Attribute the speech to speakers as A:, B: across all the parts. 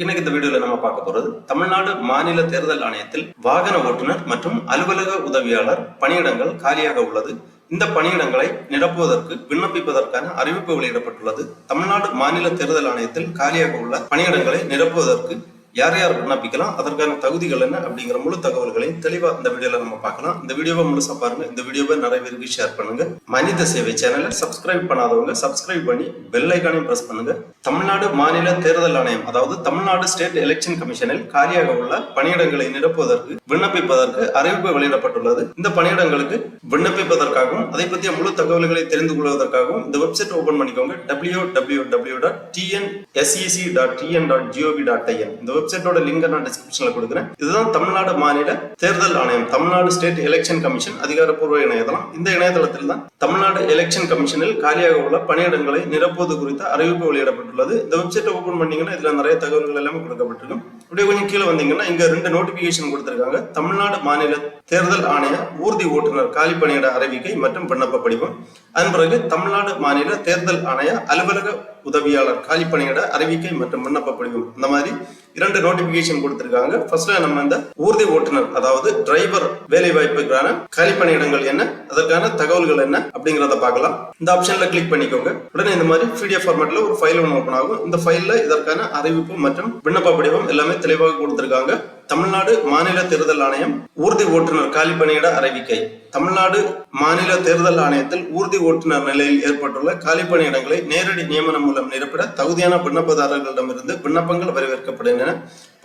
A: இன்னைக்கு இந்த வீடியோல நம்ம பார்க்க போறது தமிழ்நாடு மாநில தேர்தல் ஆணையத்தில் வாகன ஓட்டுநர் மற்றும் அலுவலக உதவியாளர் பணியிடங்கள் காலியாக உள்ளது. இந்த பணியிடங்களை நிரப்புவதற்கு விண்ணப்பிப்பதற்கான அறிவிப்பு வெளியிடப்பட்டுள்ளது. தமிழ்நாடு மாநில தேர்தல் ஆணையத்தில் காலியாக உள்ள பணியிடங்களை நிரப்புவதற்கு யார் யார் விண்ணப்பிக்கலாம் அதற்கான தகுதிகள் என்ன அப்படிங்கிற முழு தகவல்களையும் தெளிவா இந்த வீடியோல நம்ம பார்க்கலாம். இந்த வீடியோவை முழுசா பாருங்க. இந்த வீடியோவை நிறைய பேருக்கு ஷேர் பண்ணுங்க. மனித சேவை சேனலை சப்ஸ்கிரைப் பண்ணாதவங்க சப்ஸ்கிரைப் பண்ணி பெல் ஐக்கானையும் பிரஸ் பண்ணுங்க. தமிழ்நாடு மாநில தேர்தல் ஆணையம் அதாவது தமிழ்நாடு ஸ்டேட் எலெக்ஷன் கமிஷனில் காலியாக உள்ள பணியிடங்களை நிரப்புவதற்கு விண்ணப்பிப்பதற்கு அறிவிப்பு வெளியிடப்பட்டுள்ளது. இந்த பணியிடங்களுக்கு விண்ணப்பிப்பதற்காகவும் அதை பற்றிய முழு தகவல்களை தெரிந்து கொள்வதற்காகவும் இந்த வெப்சைட் ஓபன் பண்ணிக்கோங்க. W W W dot TN SEC dot TN dot GOV dot IN இந்த வெப்சைட்டோட லிங்க் நான் டிஸ்கிரிப்ஷன்ல கொடுக்குறேன். இதுதான் தமிழ்நாடு மாநில தேர்தல் ஆணையம் தமிழ்நாடு ஸ்டேட் எலெக்ஷன் கமிஷன் அதிகாரப்பூர்வ இணையதளம். இந்த இணையதளத்தில் தான் தமிழ்நாடு எலெக்ஷன் கமிஷனில் காலியாக உள்ள பணியிடங்களை நிரப்புவது குறித்த அறிவிப்பு வெளியிடப்பட்டுள்ளது. இந்த வெப்சைட்டை ஓபன் பண்ணீங்கன்னா இதுல நிறைய தகவல்கள் எல்லாமே கொடுக்கப்பட்டிருக்கும். இப்படியே கொஞ்சம் கீழே வந்தீங்கன்னா இங்க ரெண்டு நோட்டிபிகேஷன் கொடுத்திருக்காங்க. தமிழ்நாடு மாநில தேர்தல் ஆணைய ஊர்தி ஓட்டுநர் காலி பணியிட அறிவிக்கை மற்றும் விண்ணப்ப படிவம் அதன் பிறகு தமிழ்நாடு மாநில தேர்தல் ஆணைய அலுவலக உதவியாளர் காலி பணியிட அறிவிக்கை மற்றும் விண்ணப்ப படிவம் இந்த மாதிரி இரண்டு நோட்டிபிகேஷன் கொடுத்திருக்காங்க. ஃபர்ஸ்ட்ல நம்ம இந்த ஊர்தி ஓட்டுநர் அதாவது டிரைவர் வேலை வாய்ப்புக்கான காலி பணியிடங்கள் என்ன அதற்கான தகவல்கள் என்ன அப்படிங்கறத பார்க்கலாம். இந்த ஆப்ஷன்ல கிளிக் பண்ணிக்கோங்க. உடனே இந்த மாதிரி பிடிஎஃப் ஃபார்மேட்ல ஒரு ஃபைல் ஒன்று ஓப்பன் ஆகும். இந்த ஃபைல்ல இதற்கான அறிவிப்பு மற்றும் விண்ணப்ப படிவம் எல்லாமே தெளிவாக கொடுத்திருக்காங்க. தமிழ்நாடு மாநில தேர்தல் ஆணையம் ஊர்தி ஓட்டுநர் காலி பணியிட அறிவிக்கை. தமிழ்நாடு மாநில தேர்தல் ஆணையத்தில் ஊர்தி ஓட்டுநர் நிலையில் ஏற்பட்டுள்ள காலி பணியிடங்களை நேரடி நியமனம் மூலம் நிரப்பிட தகுதியான விண்ணப்பதாரர்களிடமிருந்து விண்ணப்பங்கள் வரவேற்கப்படுகின்றன.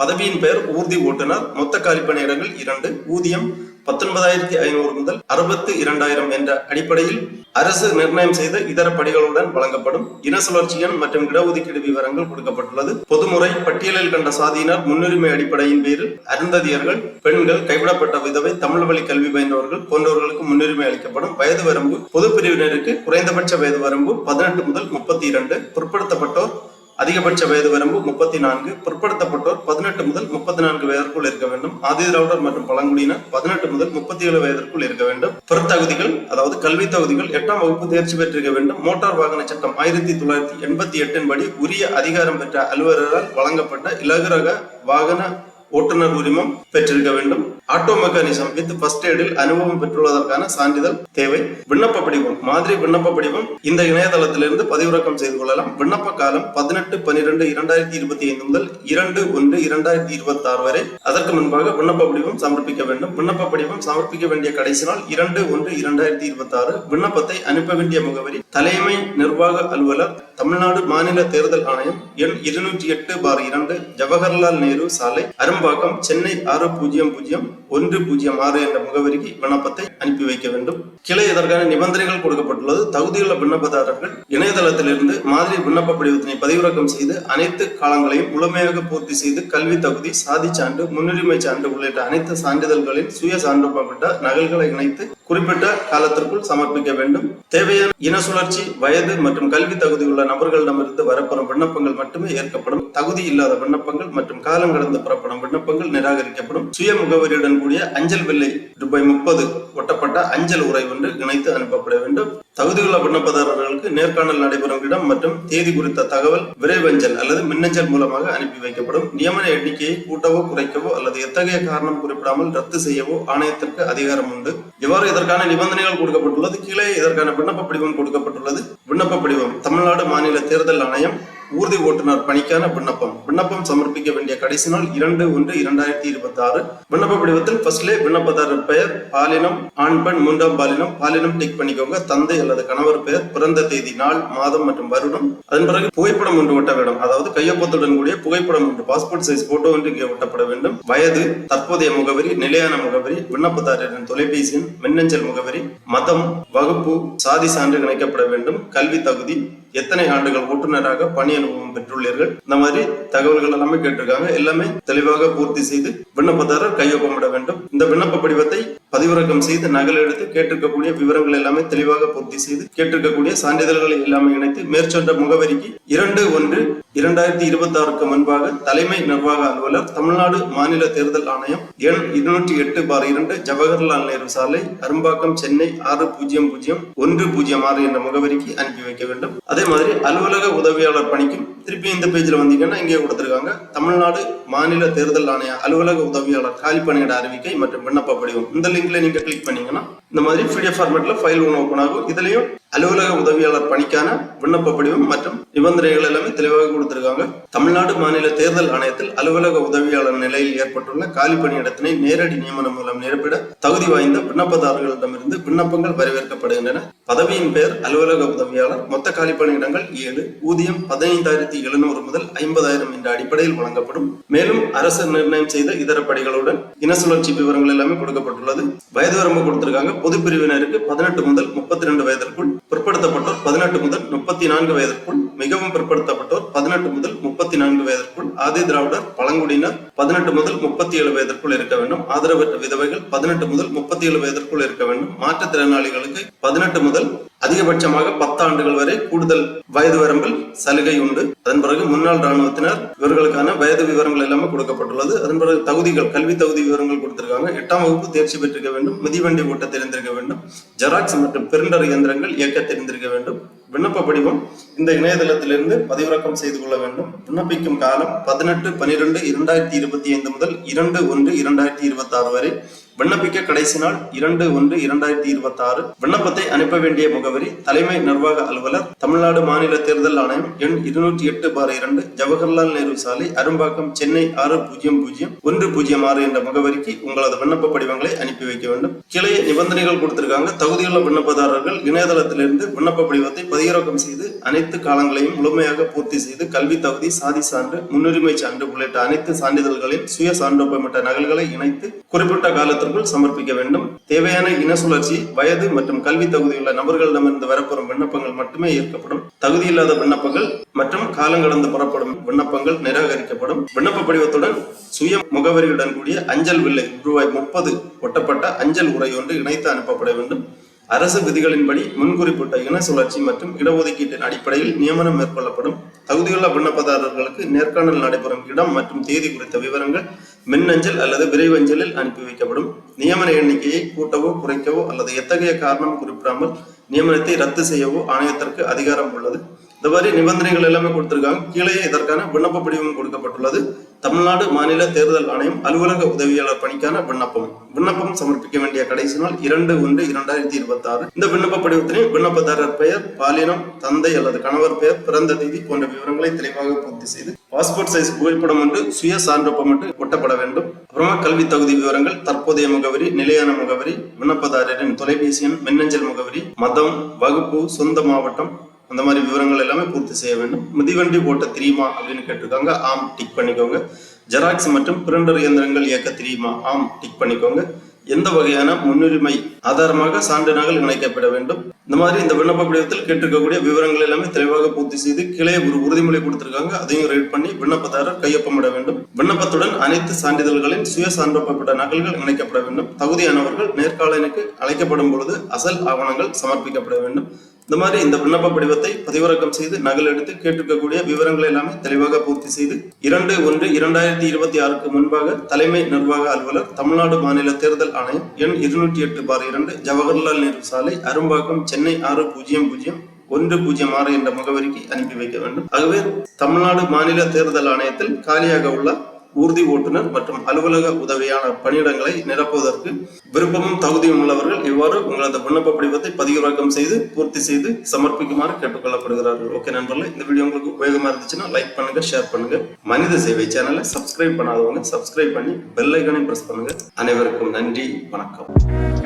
A: பதவியின் பெயர் ஊர்தி ஓட்டுநர் மொத்த காலி பணியிடங்கள் இரண்டு ஊதியம் பத்தொன்பதாயிரத்தி ஐநூறு முதல் அறுபத்தி இரண்டாயிரம் என்ற அடிப்படையில் அரசு நிர்ணயம் செய்த இதர படிகளுடன் வழங்கப்படும் இன சுழற்சி எண் மற்றும் இடஒதுக்கீடு விவரங்கள் கொடுக்கப்பட்டுள்ளது. பொதுமுறை பட்டியலில் கண்ட சாதியினர் முன்னுரிமை அடிப்படையின் பேரில் அருந்ததியர்கள் பெண்கள் கைவிடப்பட்ட விதவை தமிழ் வழி கல்வி பயின்றவர்கள் போன்றவர்களுக்கு முன்னுரிமை அளிக்கப்படும் வயது வரம்பு பொது பிரிவினருக்கு குறைந்தபட்ச வயது வரம்பு பதினெட்டு முதல் முப்பத்தி இரண்டு பிற்படுத்தப்பட்டோர் அதிகபட்ச வயது வரம்பு முப்பத்தி நான்கு பிற்படுத்தப்பட்டோர் பதினெட்டு முதல் முப்பத்தி நான்கு வயதிற்குள் இருக்க வேண்டும். ஆதி திராவிடர் மற்றும் பழங்குடியினர் பதினெட்டு முதல் முப்பத்தி ஏழு வயதிற்குள் இருக்க வேண்டும். பிறத்தகுதிகள் அதாவது கல்வி தகுதிகள் எட்டாம் வகுப்பு தேர்ச்சி பெற்றிருக்க வேண்டும். மோட்டார் வாகன சட்டம் ஆயிரத்தி தொள்ளாயிரத்தி எண்பத்தி எட்டின் படி உரிய அதிகாரம் பெற்ற அலுவலரால் வழங்கப்பட்ட இலகுரக வாகன ஓட்டுநர் உரிமம் பெற்றிருக்க வேண்டும். ஆட்டோ மெக்கானிசம் வித் ஃபர்ஸ்ட் எய்டில் அனுபவம் பெற்றுள்ளதற்கான சான்றிதழ் தேவை. விண்ணப்ப படிவம் மாதிரி விண்ணப்ப படிவம் இந்த இணையதளத்திலிருந்து பதிவிறக்கம் செய்து கொள்ளலாம். விண்ணப்ப காலம் பதினெட்டு பன்னிரெண்டு இரண்டாயிரத்தி இருபத்தி ஐந்து முதல் இரண்டு ஒன்று இரண்டாயிரத்தி இருபத்தி ஆறு வரை. அதற்கு முன்பாக விண்ணப்ப படிவம் சமர்ப்பிக்க வேண்டும். விண்ணப்ப படிவம் சமர்ப்பிக்க வேண்டிய கடைசி நாள் இரண்டு ஒன்று இரண்டாயிரத்தி இருபத்தி ஆறு விண்ணப்பத்தை அனுப்ப வேண்டிய முகவரி தலைமை நிர்வாக அலுவலர் தமிழ்நாடு மாநில தேர்தல் ஆணையம் எண் இருநூற்றி எட்டு பார் இரண்டு ஜவஹர்லால் நேரு சாலை அரும்பாக்கம் சென்னை ஆறு பூஜ்ஜியம் பூஜ்ஜியம் ஒன்று பூஜ்ஜியம் ஆறு என்ற முகவரிக்கு விண்ணப்பத்தை அனுப்பி வைக்க வேண்டும். கிளை இதற்கான நிபந்தனைகள் கொடுக்கப்பட்டுள்ளது. தகுதியுள்ள விண்ணப்பதாரர்கள் இணையதளத்திலிருந்து மாதிரி விண்ணப்ப படிவத்தினை பதிவிறக்கம் செய்து அனைத்து காலங்களையும் முழுமையாக பூர்த்தி செய்து கல்வி தகுதி சாதி சான்று முன்னுரிமை சான்று உள்ளிட்ட அனைத்து சான்றிதழ்களின் சுய சான்றப்பட்ட நகல்களை இணைத்து குறிப்பிட்ட காலத்திற்குள் சமர்ப்பிக்க வேண்டும். தேவையான இன சுழற்சி வயது மற்றும் கல்வி தகுதியுள்ள நபர்களிடமிருந்து வரப்படும் விண்ணப்பங்கள் மட்டுமே ஏற்கப்படும். தகுதி இல்லாத விண்ணப்பங்கள் மற்றும் காலம் கடந்து பெறப்படும் விண்ணப்பங்கள் நிராகரிக்கப்படும். சுய உரையுடன் கூடிய அஞ்சல் வில்லை ரூபாய் முப்பது ஒட்டப்பட்ட அஞ்சல் உரை ஒன்று இணைத்து அனுப்பப்பட வேண்டும். தகுதியுள்ள விண்ணப்பதாரர்களுக்கு நேர்காணல் நடைபெறும் இடம் மற்றும் தேதி குறித்த தகவல் விரைவஞ்சல் அல்லது மின்னஞ்சல் மூலமாக அனுப்பி வைக்கப்படும். நியமன எண்ணிக்கையை கூட்டவோ குறைக்கவோ அல்லது எத்தகைய காரணம் குறிப்பிடாமல் ரத்து செய்யவோ ஆணையத்திற்கு அதிகாரம் உண்டு. இவ்வாறு இதற்கான நிபந்தனைகள் கொடுக்கப்பட்டுள்ளது. கீழே இதற்கான விண்ணப்ப படிவம் கொடுக்கப்பட்டுள்ளது. விண்ணப்ப படிவம் தமிழ்நாடு மாநில தேர்தல் ஆணையம் ஊர்தி ஓட்டுநர் பணிக்கான விண்ணப்பம். விண்ணப்பம் சமர்ப்பிக்க வேண்டிய கடைசி நாள் இரண்டு ஒன்று இரண்டாயிரத்தி இருபத்தி ஆறு விண்ணப்ப படிவத்தில் ஃபர்ஸ்ட்லே விண்ணப்பதாரர் பெயர் பாலினம் ஆண் பெண் மூன்றாம் பாலினம். பாலினம் டிக் பண்ணிக்கோங்க. தந்தை அல்லது கணவர் பெயர் பிறந்த தேதி நாள் மாதம் மற்றும் வருடம். அதன் பிறகு புகைப்படம் ஒன்று ஒட்ட வேண்டும். அதாவது கையொப்பத்துடன் கூடிய புகைப்படம் ஒன்று பாஸ்போர்ட் சைஸ் போட்டோ ஒன்று இங்கே ஒட்டப்பட வேண்டும். வயது தற்போதைய முகவரி நிலையான முகவரி விண்ணப்பதாரரின் தொலைபேசி மின்னஞ்சல் முகவரி மதம் வகுப்பு சாதி சான்று இணைக்கப்பட வேண்டும். கல்வி தகுதி எத்தனை ஆண்டுகள் ஓட்டுநராக பணி அனுபவம் பெற்றுள்ளீர்கள்? இந்த மாதிரி தகவல்கள் எல்லாமே கேட்டிருக்காங்க. எல்லாமே தெளிவாக பூர்த்தி செய்து விண்ணப்பதாரர் கையொப்பமிட வேண்டும். இந்த விண்ணப்ப படிவத்தை பதிவிறக்கம் பதிவிறக்கம் செய்து நகல் எடுத்து கேட்டிருக்கக்கூடிய விவரங்கள் எல்லாமே தெளிவாக பூர்த்தி செய்து கேட்டிருக்கக்கூடிய சான்றிதழ்களை எல்லாமே இணைத்து மேற்சொன்ற முகவரிக்கு இரண்டு ஒன்று இரண்டாயிரத்தி இருபத்தி ஆறுக்கு முன்பாக தலைமை நிர்வாக அலுவலர் தமிழ்நாடு மாநில தேர்தல் ஆணையம் எண் இருநூற்றி எட்டு பார் இரண்டு ஜவஹர்லால் நேரு சாலை அரும்பாக்கம் சென்னை ஆறு பூஜ்ஜியம் பூஜ்ஜியம் ஒன்று பூஜ்ஜியம் ஆறு என்ற முகவரிக்கு அனுப்பி வைக்க வேண்டும். அதே மாதிரி அலுவலக உதவியாளர் பணிக்கும் திருப்பி இந்த பேஜ்ல வந்தீங்கன்னா இங்கே கொடுத்துருக்காங்க. தமிழ்நாடு மாநில தேர்தல் ஆணைய அலுவலக உதவியாளர் காலி பணியிட அறிவிக்கை மற்றும் விண்ணப்ப படிவம். இந்த லிங்க்ல நீங்க கிளிக் பண்ணீங்கன்னா இந்த மாதிரி பிடிஎஃப் ஃபார்மேட்டில் ஃபைல் ஒன்று ஓப்பன் ஆகும். இதுலயும் அலுவலக உதவியாளர் பணிக்கான விண்ணப்ப படிவம் மற்றும் நிபந்தனைகள் எல்லாமே தெளிவாக கொடுத்திருக்காங்க. தமிழ்நாடு மாநில தேர்தல் ஆணையத்தில் அலுவலக உதவியாளர் நிலையில் ஏற்பட்டுள்ள காலி பணியிடத்தினை நேரடி நியமனம் மூலம் நிரப்பிட தகுதி வாய்ந்த விண்ணப்பதாரர்களிடமிருந்து விண்ணப்பங்கள் வரவேற்கப்படுகின்றன. பதவியின் பெயர் அலுவலக உதவியாளர். மொத்த காலி பணியிடங்கள் ஏழு ஊதியம் பதினைந்தாயிரத்தி எழுநூறு முதல் ஐம்பதாயிரம் என்ற அடிப்படையில் வழங்கப்படும். மேலும் அரசு நிர்ணயம் செய்த இதர படிகளுடன் இன சுழற்சி விவரங்கள் எல்லாமே கொடுக்கப்பட்டுள்ளது. வயது வரம்பு கொடுத்திருக்காங்க. பொது பிரிவினருக்கு பதினெட்டு முதல் முப்பத்தி ரெண்டு வயதிற்குள் பிற்படுத்தப்பட்டோர் பதினெட்டு முதல் முப்பத்தி நான்கு வயதிற்குள் மிகவும் பிற்படுத்தப்பட்டோர் பதினெட்டு முதல் முப்பத்தி நான்கு வயதிற்குள் ஆதி திராவிடர் பழங்குடியினர் பதினெட்டு முதல் முப்பத்தி ஏழு வயதிற்குள் இருக்க வேண்டும். ஆதரவற்ற விதவைகள் பதினெட்டு முதல் முப்பத்தி ஏழு வயதிற்குள் இருக்க வேண்டும். மாற்றுத்திறனாளிகளுக்கு பதினெட்டு முதல் அதிகபட்சமாக பத்தாண்டுகள் வரை கூடுதல் வயது வரம்பில் சலுகை உண்டு. அதன் பிறகு முன்னாள் ராணுவத்தினர் இவர்களுக்கான வயது விவரங்கள் எல்லாமே கொடுக்கப்பட்டுள்ளது. அதன் பிறகு தகுதிகள் கல்வி தகுதி விவரங்கள் கொடுத்திருக்காங்க. எட்டாம் வகுப்பு தேர்ச்சி பெற்றிருக்க வேண்டும். மிதிவண்டி ஓட்ட தெரிந்திருக்க வேண்டும். ஜெராக்ஸ் மற்றும் பிரிண்டர் இயந்திரங்கள் இயக்க தெரிந்திருக்க வேண்டும். விண்ணப்ப படிவம் இந்த இணையதளத்திலிருந்து பதிவிறக்கம் செய்து கொள்ள வேண்டும். விண்ணப்பிக்கும் காலம் பதினெட்டு பனிரெண்டு இரண்டாயிரத்தி இருபத்தி ஐந்து முதல் இரண்டு ஒன்று இரண்டாயிரத்தி இருபத்தி ஆறு வரை விண்ணப்பிக்க கடைசி நாள் இரண்டு ஒன்று இரண்டாயிரத்தி இருபத்தி ஆறு விண்ணப்பத்தை அனுப்ப வேண்டிய முகவரி தலைமை நிர்வாக அலுவலர் தமிழ்நாடு மாநில தேர்தல் ஆணையம் எண் இருநூற்றி எட்டு பார் இரண்டு ஜவஹர்லால் நேரு சாலை அரும்பாக்கம் சென்னை ஆறு பூஜ்ஜியம் பூஜ்ஜியம் ஒன்று பூஜ்ஜியம் ஆறு என்ற முகவரிக்கு உங்களது விண்ணப்ப படிவங்களை அனுப்பி வைக்க வேண்டும். கிளைய நிபந்தனைகள் கொடுத்திருக்காங்க. தகுதியுள்ள விண்ணப்பதாரர்கள் இணையதளத்திலிருந்து விண்ணப்ப படிவத்தை பதிவிறக்கம் செய்து அனைத்து காலங்களையும் முழுமையாக பூர்த்தி செய்து கல்வி தகுதி சாதி சான்று முன்னுரிமை சான்று உள்ளிட்ட அனைத்து சான்றிதழ்களின் சுய சான்றொப்பமிட்ட நகல்களை இணைத்து குறிப்பிட்ட காலத்தில் காலத்திற்குள் சமர்ப்பிக்க வேண்டும். தேவையான இன சுழற்சி வயது மற்றும் கல்வி தகுதியுள்ள நபர்களிடமிருந்து வரப்பெறும் விண்ணப்பங்கள் மட்டுமே ஏற்கப்படும். தகுதியில்லாத விண்ணப்பங்கள் மற்றும் காலங்கடந்து புறப்படும் விண்ணப்பங்கள் நிராகரிக்கப்படும். விண்ணப்ப படிவத்துடன் சுய முகவரியுடன் கூடிய அஞ்சல் வில்லை ரூபாய் முப்பது ஒட்டப்பட்ட அஞ்சல் உரை ஒன்று இணைத்து அனுப்பப்பட வேண்டும். அரசு விதிகளின்படி முன்குறிப்பிட்ட இன சுழற்சி மற்றும் இடஒதுக்கீட்டின் அடிப்படையில் நியமனம் மேற்கொள்ளப்படும். தகுதியுள்ள விண்ணப்பதாரர்களுக்கு நேர்காணல் நடைபெறும் இடம் மற்றும் தேதி குறித்த விவரங்கள் மின்னஞ்சல் அல்லது விரைவஞ்சலில் அனுப்பி வைக்கப்படும். நியமன எண்ணிக்கையை கூட்டவோ குறைக்கவோ அல்லது எத்தகைய காரணம் குறிப்பிடாமல் நியமனத்தை ரத்து செய்யவோ ஆணையத்திற்கு அதிகாரம் உள்ளது. இந்த மாதிரி நிபந்தனைகள் எல்லாமே கொடுத்திருக்காங்க. கீழே இதற்கான விண்ணப்ப படிவம் கொடுக்கப்பட்டுள்ளது. தமிழ்நாடு மாநில தேர்தல் ஆணையம் அலுவலக உதவியாளர் பணிக்கான விண்ணப்பம். விண்ணப்பம் சமர்ப்பிக்க வேண்டிய கடைசி நாள் இரண்டு ஒன்று இரண்டாயிரத்தி இருபத்தி ஆறு இந்த விண்ணப்ப படிவத்தினை விண்ணப்பதாரர் பெயர் பாலினம் தந்தை அல்லது கணவர் பெயர் பிறந்த தேதி போன்ற விவரங்களை தெளிவாக பூர்த்தி செய்து பாஸ்போர்ட் சைஸ் புகைப்படம் ஒன்று சுய சான்றொப்பமிட்டு ஒட்டப்பட வேண்டும். அப்புறமா கல்வி தகுதி விவரங்கள் தற்போதைய முகவரி நிலையான முகவரி விண்ணப்பதாரரின் தொலைபேசி எண் மின்னஞ்சல் முகவரி மதம் வகுப்பு சொந்த மாவட்டம் அந்த மாதிரி விவரங்கள் எல்லாமே பூர்த்தி செய்ய வேண்டும். மிதிவண்டி ஓட்ட தெரியுமா அப்படின்னு கேட்டிருக்காங்க. ஆம் டிக் பண்ணிக்கோங்க. ஜெராக்ஸ் மற்றும் பிரிண்டர் இயந்திரங்கள் இயக்க தெரியுமா? ஆம் டிக் பண்ணிக்கோங்க. எந்த வகையான முன்னுரிமை ஆதாரமாக சான்று நகல் இணைக்கப்பட வேண்டும்? இந்த மாதிரி இந்த விண்ணப்ப படிவத்தில் கேட்டிருக்கக்கூடிய விவரங்கள் எல்லாமே தெளிவாக பூர்த்தி செய்து கிளை ஒரு உறுதிமொழி கொடுத்திருக்காங்க. அதையும் ரைட் பண்ணி விண்ணப்பதாரர் கையொப்பமிட வேண்டும். விண்ணப்பத்துடன் அனைத்து சான்றிதழ்களின் சுய சான்றப்பட்ட நகல்கள் இணைக்கப்பட வேண்டும். தகுதியானவர்கள் நேர்காணலுக்கு அழைக்கப்படும் பொழுது அசல் ஆவணங்கள் சமர்ப்பிக்கப்பட வேண்டும். இந்த மாதிரி இந்த விண்ணப்ப படிவத்தை பதிவிறக்கம் செய்து நகல் எடுத்து கேட்டிருக்கக்கூடிய விவரங்களை எல்லாமே தெளிவாக பூர்த்தி செய்து இரண்டு ஒன்று இரண்டாயிரத்தி இருபத்தி ஆறுக்கு முன்பாக தலைமை நிர்வாக அலுவலர் தமிழ்நாடு மாநில தேர்தல் ஆணையம் எண் இருநூற்றி எட்டு பார் இரண்டு ஜவஹர்லால் நேரு சாலை அரும்பாக்கம் சென்னை ஆறு பூஜ்ஜியம் பூஜ்ஜியம் ஒன்று பூஜ்ஜியம் ஆறு என்ற முகவரிக்கு அனுப்பி வைக்க வேண்டும். ஆகவே தமிழ்நாடு மாநில தேர்தல் ஆணையத்தில் காலியாக உள்ள ஊர்தி ஓட்டுநர் மற்றும் அலுவலக உதவியான பணியிடங்களை நிரப்புவதற்கு விருப்பமும் தகுதியும் உள்ளவர்கள் இவ்வாறு உங்களது விண்ணப்ப படிவத்தை பதிவிறக்கம் செய்து பூர்த்தி செய்து சமர்ப்பிக்குமாறு கேட்டுக்கொள்ளப்படுகிறார்கள். ஓகே நண்பர்களே இந்த வீடியோ உங்களுக்கு உபயோகமா இருந்துச்சுன்னா லைக் பண்ணுங்க ஷேர் பண்ணுங்க. மனித சேவை சேனலை சப்ஸ்கிரைப் பண்ணாதவங்க சப்ஸ்கிரைப் பண்ணி பெல் ஐக்கனை பிரஸ் பண்ணுங்க. அனைவருக்கும் நன்றி வணக்கம்.